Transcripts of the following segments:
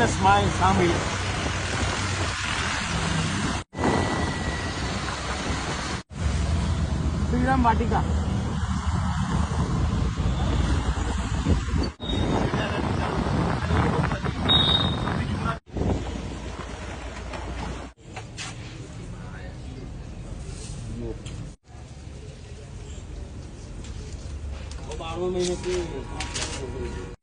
ને સ્માઇલ સામેલ શ્રીરામ વાટિકા બારમા મહિને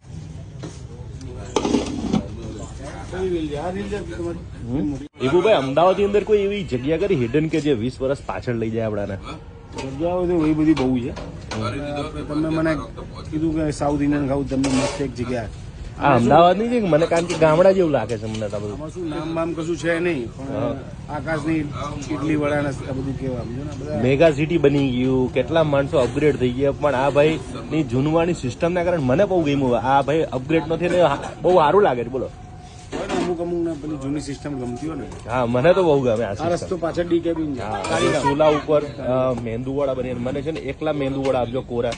કઈ વેલ છે આ રીલ છે તમારી ભાઈ અમદાવાદની અંદર કોઈ એવી જગ્યા કરી હિડન કે જે વીસ વર્ષ પાછળ લઈ જાય આપડાને જગ્યાઓ તો એ બધી બહુ છે. તમે મને કીધું કે સાઉથ ઇન્ડિયન ખાવું તમને મસ્ત એક જગ્યા. આ અમદાવાદની છે મને કારણ કે ગામડા જેવું લાગે છે મને તો બધું? શું નામ બામ કશું છે નહીં પણ આકાશની ઇડલી વડા બધું કેવા મેગા સિટી બની ગયું કેટલા માણસો અપગ્રેડ થઈ ગયા પણ આ ભાઈ ની જૂનવાણી સિસ્ટમ ના કારણે મને બહુ ગમ્યું. આ ભાઈ અપગ્રેડ નથી બહુ સારું લાગે છે બોલો. અમુક અમુક ને પેલી જૂની સિસ્ટમ ગમતી હોય ને. હા મને તો બહુ ગમે આ રસ્તો પાછળ ડી કેબિન છે હા, ચૂલા ઉપર મેંદુ વડા બની મને છે ને એકલા મેંદુ વડા આપજો કોરા.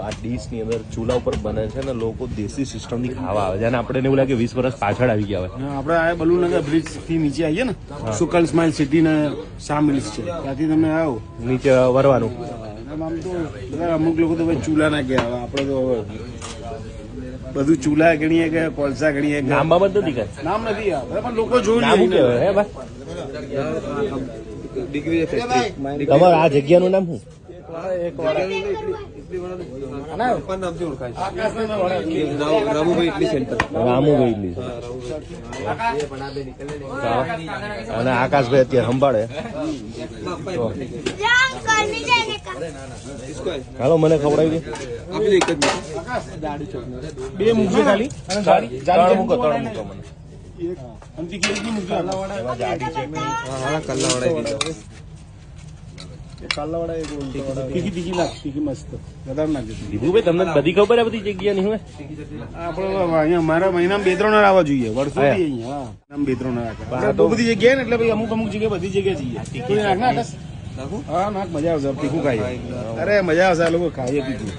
આ ડીશની અંદર ચૂલા ઉપર બને છે ને લોકો દેશી સિસ્ટમથી ખાવા આવે છે. અને આપણે એવું લાગે વીસ વર્ષ પાછળ આવી ગયા હોય. આપણે આ બલુનગર બ્રિજથી નીચે આવીએ ને સુકલ સ્માઇલ સિટી ને સામિલ્સ છે. ત્યાંથી તમે આવો. નીચે વરવાનું. આમ તો અમુક લોકો તો ચૂલા ના ગયા આપણે તો હવે બધું ચૂલા ગણીએ કે કોલસા ગણીએ નામ બાબત નથી કઈ? નામ નથી આ. પણ લોકો જોયું હે ભાઈ? તમારે આ જગ્યાનું નામ શું? અને આકાશભાઈ અત્યારે સંભાળે. હાલો મને ખવડાવી બે મૂકજો ખાલી. મૂકો ત્રણ મૂકો મને. કલ્લાવાડા કાલાવાડા એક ઉલટાવાડા. તીખી તીખી નાખ તીખી મસ્ત. વધારે નાખજો દીપુભાઈ તમને બધી ખબર આ બધી જગ્યાની હોય? આપણે અહીંયા મારા મહિનામાં બે ત્રણ આવવા જોઈએ. વર્ષોથી અહીંયા બે ત્રણ આવે. બહુ બધી જગ્યાએ ને એટલે ભાઈ અમુક અમુક જગ્યાએ બધી જગ્યાએ જઈએ. તીખું નાખ ના હા નાખ મજા આવશે. તીખું ખાઈએ. અરે મજા આવશે. આ લોકો ખાઈએ તીખું.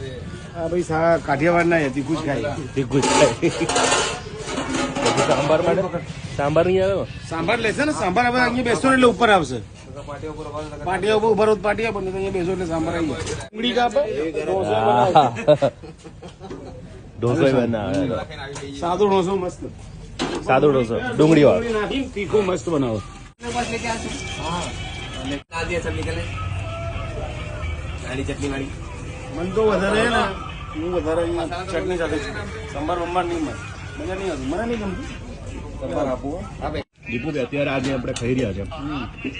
હા ભાઈ સા કાઠિયાવાડ ના તીખું જ ખાઈએ. તીખું જ ખાય. સાંભાર માટે સાંભાર નહીં આવે? સાંભાર લેશે ને સાંભાર હવે અહીંયા બેસો ને એટલે ઉપર આવશે. પાટિયા ઉપર ઊભા પાટિયા બને અહીંયા બેસો એટલે સાંભાર ડુંગળી કાપો. ઢોસો બનાવે. સાદો ઢોસો મસ્ત. સાદો ઢોસો. ડુંગળી વાળો તીખો મસ્ત બનાવો. મન તો વધારે હું વધારે ચટણી સાથે સંભાર બંભાર નહીં મસ્ત મજા નહીં આવતી. મને નહીં ગમતું. સંભાર આપવું. દીપુભાઈ અત્યારે આજે આપણે ખાઈ રહ્યા છે.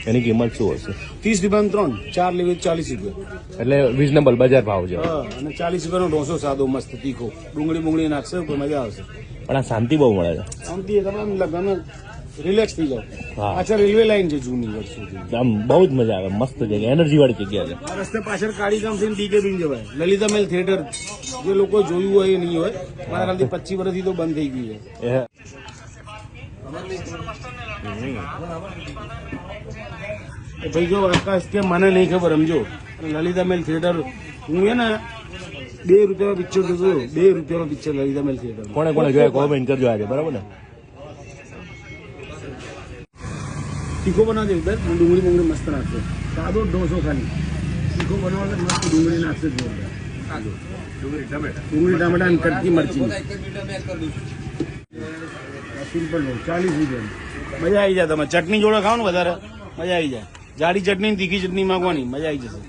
એની કિંમત શું હશે? ત્રીસ રૂપિયાનું ત્રણ ચાર લેવી ચાલીસ રૂપિયા. એટલે રિઝનેબલ બજાર ભાવ છે. અને ચાલીસ રૂપિયાનો ઢોસો સાદો મસ્ત તીખો. ડુંગળી બુંગળી નાખશે તો મજા આવશે. પણ આ શાંતિ બહુ મળે છે. શાંતિ તમે લગ્ન રિલેક્સ થઈ હા. પાછળ રેલવે લાઈન છે જૂની વર્ષોથી આમ બહુ જ મજા આવે મસ્ત જગ્યા એનર્જી વાળી જગ્યા છે. રસ્તે પાછળ કાળી ગામ થઈને ડીકે બીન જવાય. લલિતા મેલ થિયેટર જે લોકો જોયું હોય એ નહીં હોય. મારા ખ્યાલથી પચીસ વર્ષથી તો બંધ થઈ ગયું છે. ભાઈ જો આકાશ કે મને નહીં ખબર સમજો. લલિતા મેલ થિયેટર હું ને બે રૂપિયામાં પિક્ચર જોયું બે રૂપિયામાં પિક્ચર લલિતા મેલ થિયેટર કોને કોને જોયા? કોમેન્ટ જોયા છે બરાબર ને? તીખો બનાવજો એકદર હું ડુંગળી ડુંગળી મસ્ત નાખશે સાદો ઢોસો ખાલી. તીખો બનાવો મસ્ત ડુંગળી નાખશે જોરદાર. સાદો ડુંગળી ટમેટા ડુંગળી ટમેટા અને કટકી મરચી સિમ્પલ ચાલીસ રૂપિયા મજા આવી જાય તમે ચટણી જોડે ખાવ ને વધારે. મજા આવી જાય. જાડી ચટણી તીખી ચટણી માંગવાની. મજા આવી જશે.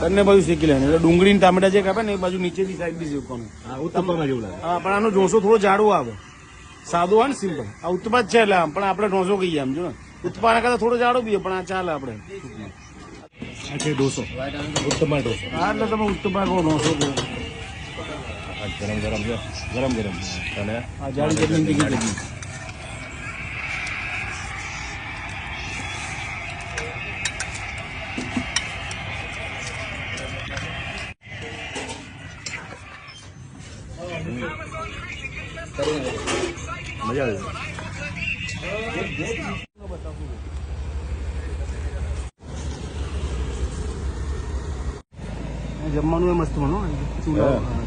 બંને બાજુ શેકી લેવાનું. એટલે ડુંગળી ને ટામેટા જે કાપે ને એ બાજુ નીચેની સાઈડ બી શેકવાનું. હા પણ આનો ઢોસો થોડો જાડો આવે. સાદો હોય ને સિમ્પલ આ ઉત્પાદ છે એટલે આમ. પણ આપણે ઢોસો કહીએ આમ જો ને. ઉત્તપાના કરતા થોડો જાડો બી પણ આ ચાલે આપણે. ઉત્તમા હા એટલે તમે ઉત્તપા કહો ઢોસો ગરમ ગરમ ગરમ ગરમ. અને આ જાડી ચટણી તીખી ચટણી. મજા આવે જમવાનું એ મસ્ત બનો ચૂલા